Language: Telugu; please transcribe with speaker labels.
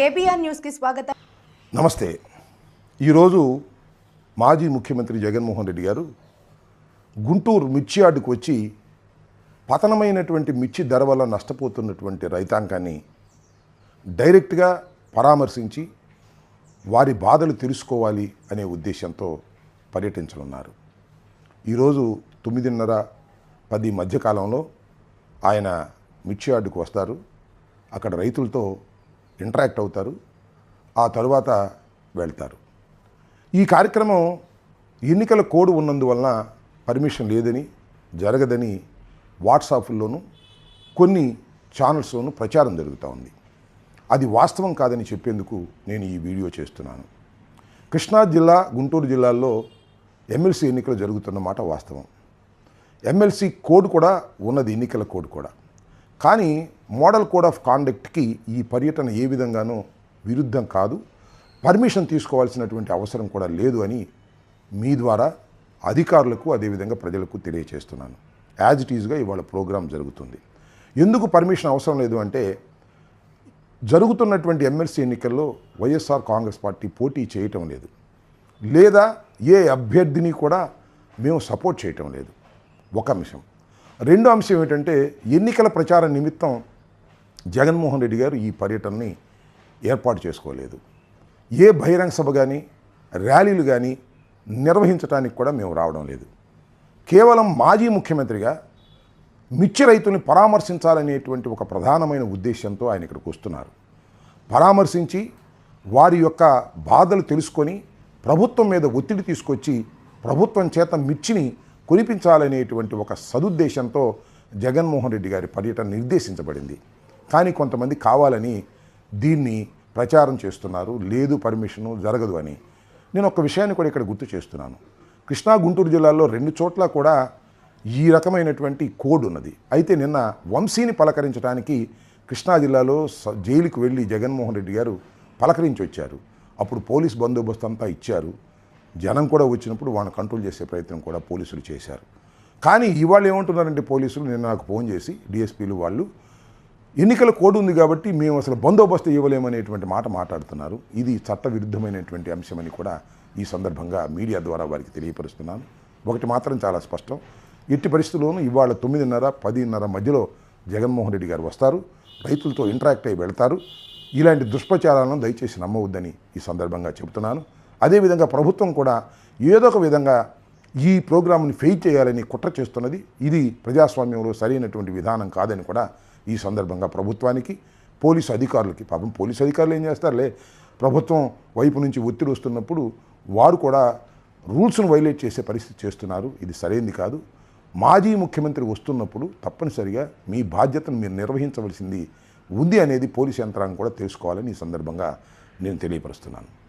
Speaker 1: కేబీఆర్ న్యూస్కి స్వాగతం.
Speaker 2: నమస్తే. ఈరోజు మాజీ ముఖ్యమంత్రి జగన్మోహన్ రెడ్డి గారు గుంటూరు మిర్చి యార్డుకు వచ్చి పతనమైనటువంటి మిర్చి ధర వల్ల నష్టపోతున్నటువంటి రైతాంగాన్ని డైరెక్ట్గా పరామర్శించి వారి బాధలు తెలుసుకోవాలి అనే ఉద్దేశంతో పర్యటించనున్నారు. ఈరోజు తొమ్మిదిన్నర పది మధ్యకాలంలో ఆయన మిర్చి యార్డుకు వస్తారు. అక్కడ రైతులతో ఇంటరాక్ట్ అవుతారు ఆ తరువాత వెళ్తారు. ఈ కార్యక్రమం ఎన్నికల కోడ్ ఉన్నందువలన పర్మిషన్ లేదని జరగదని వాట్సాప్లోనూ కొన్ని ఛానల్స్లోనూ ప్రచారం జరుగుతూ ఉంది. అది వాస్తవం కాదని చెప్పేందుకు నేను ఈ వీడియో చేస్తున్నాను. కృష్ణా జిల్లా గుంటూరు జిల్లాల్లో ఎమ్మెల్సీ ఎన్నికలు జరుగుతున్న మాట వాస్తవం. ఎమ్మెల్సీ కోడ్ కూడా ఉన్నది ఎన్నికల కోడ్ కూడా. కానీ మోడల్ కోడ్ ఆఫ్ కాండక్ట్కి ఈ పర్యటన ఏ విధంగానూ విరుద్ధం కాదు. పర్మిషన్ తీసుకోవాల్సినటువంటి అవసరం కూడా లేదు అని మీ ద్వారా అధికారులకు అదేవిధంగా ప్రజలకు తెలియచేస్తున్నాను. యాజ్ ఇట్ ఈజ్గా ఇవాళ ప్రోగ్రాం జరుగుతుంది. ఎందుకు పర్మిషన్ అవసరం లేదు అంటే జరుగుతున్నటువంటి ఎమ్మెల్సీ ఎన్నికల్లో వైఎస్ఆర్ కాంగ్రెస్ పార్టీ పోటీ చేయటం లేదు. లేదా ఏ అభ్యర్థిని కూడా మేము సపోర్ట్ చేయటం లేదు. ఒక అంశం రెండో అంశం ఏంటంటే ఎన్నికల ప్రచార నిమిత్తం జగన్మోహన్ రెడ్డి గారు ఈ పర్యటనని ఏర్పాటు చేసుకోలేదు. ఏ బహిరంగ సభ కానీ ర్యాలీలు కానీ నిర్వహించడానికి కూడా మేము రావడం లేదు. కేవలం మాజీ ముఖ్యమంత్రిగా మిర్చి రైతుల్ని పరామర్శించాలనేటువంటి ఒక ప్రధానమైన ఉద్దేశంతో ఆయన ఇక్కడికి వస్తున్నారు. పరామర్శించి వారి యొక్క బాధలు తెలుసుకొని ప్రభుత్వం మీద ఒత్తిడి తీసుకొచ్చి ప్రభుత్వం చేత మిర్చిని కురిపించాలనేటువంటి ఒక సదుద్దేశంతో జగన్మోహన్ రెడ్డి గారి పర్యటన నిర్దేశించబడింది. కానీ కొంతమంది కావాలని దీన్ని ప్రచారం చేస్తున్నారు. లేదు పర్మిషను జరగదు అని. నేను ఒక విషయాన్ని కూడా ఇక్కడ గుర్తు చేస్తున్నాను. కృష్ణా గుంటూరు జిల్లాలో రెండు చోట్ల కూడా ఈ రకమైనటువంటి కోడ్ ఉన్నది. అయితే నిన్న వంశీని పలకరించడానికి కృష్ణా జిల్లాలో స- జైలుకు వెళ్ళి జగన్మోహన్ రెడ్డి గారు పలకరించి వచ్చారు. అప్పుడు పోలీస్ బందోబస్తు అంతా ఇచ్చారు. జనం కూడా వచ్చినప్పుడు వాళ్ళని కంట్రోల్ చేసే ప్రయత్నం కూడా పోలీసులు చేశారు. కానీ ఇవాళ ఏమంటున్నారంటే పోలీసులు నిన్న నాకు ఫోన్ చేసి డిఎస్పీలు వాళ్ళు ఎన్నికల కోడ్ ఉంది కాబట్టి మేము అసలు బందోబస్తు ఇవ్వలేమనేటువంటి మాట మాట్లాడుతున్నారు. ఇది చట్టవిరుద్ధమైనటువంటి అంశమని కూడా ఈ సందర్భంగా మీడియా ద్వారా వారికి తెలియపరుస్తున్నాను. ఒకటి మాత్రం చాలా స్పష్టం. ఎట్టి పరిస్థితుల్లోనూ ఇవాళ తొమ్మిదిన్నర పదిన్నర మధ్యలో జగన్మోహన్ రెడ్డి గారు వస్తారు. రైతులతో ఇంటరాక్ట్ అయి వెళ్తారు. ఇలాంటి దుష్ప్రచారాలను దయచేసి నమ్మవద్దని ఈ సందర్భంగా చెబుతున్నాను. అదేవిధంగా ప్రభుత్వం కూడా ఏదో ఒక విధంగా ఈ ప్రోగ్రాంని ఫెయిల్ చేయాలని కుట్ర చేస్తున్నది. ఇది ప్రజాస్వామ్యంలో సరైనటువంటి విధానం కాదని కూడా ఈ సందర్భంగా ప్రభుత్వానికి పోలీసు అధికారులకి పాపం పోలీసు అధికారులు ఏం చేస్తారులే? ప్రభుత్వం వైపు నుంచి ఒత్తిడి వస్తున్నప్పుడు వారు కూడా రూల్స్ను వైలేట్ చేసే పరిస్థితి చేస్తున్నారు. ఇది సరైంది కాదు. మాజీ ముఖ్యమంత్రి వస్తున్నప్పుడు తప్పనిసరిగా మీ బాధ్యతను మీరు నిర్వహించవలసింది ఉంది అనేది పోలీసు యంత్రాంగం కూడా తెలుసుకోవాలని ఈ సందర్భంగా నేను తెలియపరుస్తున్నాను.